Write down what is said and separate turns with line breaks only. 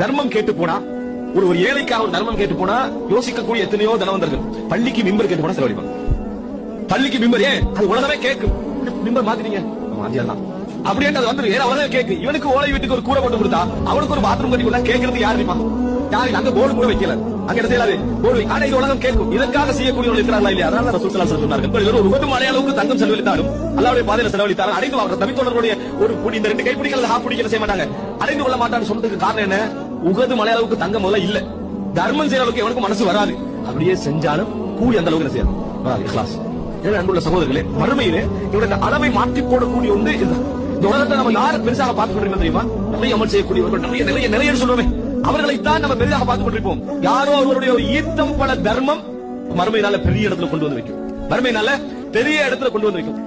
தர்மம் கேட்டு போனா ஒரு ஒரு ஏழைக்காக ஒரு தர்மம் கேட்டு போனா யோசிக்கக்கூடிய எத்தனையோ தனவந்தர்கள் பள்ளிக்கு மிம்பர் கேட்டு போனா செலவழிப்பாங்க. பள்ளிக்கு மிம்பர் ஏன்? அது உலகமே கேக்கு. மிம்பர் மாத்திட்டீங்க. மாத்தியெல்லாம் அப்படியே அது வந்துரு ஏன் உலகமே கேக்கு. இவனுக்கு ஓலை வீட்டுக்கு ஒரு கூரை போட்டு கொடுத்தா அவனுக்கு ஒரு பாத்ரூம் கட்டி கொடுத்தா கேட்கறது யாரு தெரியுமா? யாரு அங்க போர்டு கூட வைக்கல. அங்க என்ன செய்யலாது போர்டு ஆனா இது உலகம் கேட்கும் இதற்காக செய்யக்கூடியவர்கள் இருக்கிறார்களா இல்லையா? அதனால ரசூல் சொன்னார்கள். ஒரு உகது மலை அளவுக்கு தங்கம் செலவழித்தாலும் அல்லாவுடைய பாதையில செலவழித்தாலும் அடைந்து அவர் தவித்தோழர்களுடைய ஒரு புடி இந்த ரெண்டு கைப்பிடிகள் ஹாஃப் பிடிக்கல செய்ய மாட்டாங்க? அடைந்து கொள்ள மாட்டான்னு சொன்னதுக்கு காரணம் என்ன? உகது மலை அளவுக்கு தங்கம் முதல்ல இல்ல. தர்மம் செய்யற அளவுக்கு எவனுக்கு மனசு வராது. அப்படியே செஞ்சாலும் கூலி அந்த அளவுக்கு என்ன செய்யணும் வராது. இஹ்லாஸ் அன்புள்ள சகோதரர்களே வறுமையிலே இவருடைய அளவை மாற்றி போடக்கூடிய ஒன்று இதுதான். இந்த உலகத்தை நம்ம யாரு பெருசாக பார்த்து கொண்டிருக்கோம் தெரியுமா? நிறைய அமல் செய்யக்கூடியவர்கள் நிறைய நிறைய நிறைய சொல்லுவோமே அவர்களைத்தான் நம்ம பெரிதாக பார்த்து கொண்டிருப்போம். யாரோ அவருடைய ஒரு ஈத்தம் பல தர்மம் மறுமையினால பெரிய இடத்துல கொண்டு வந்து வைக்கும். மறுமையினால பெரிய இடத்துல கொண்டு வந்து வைக்கும்.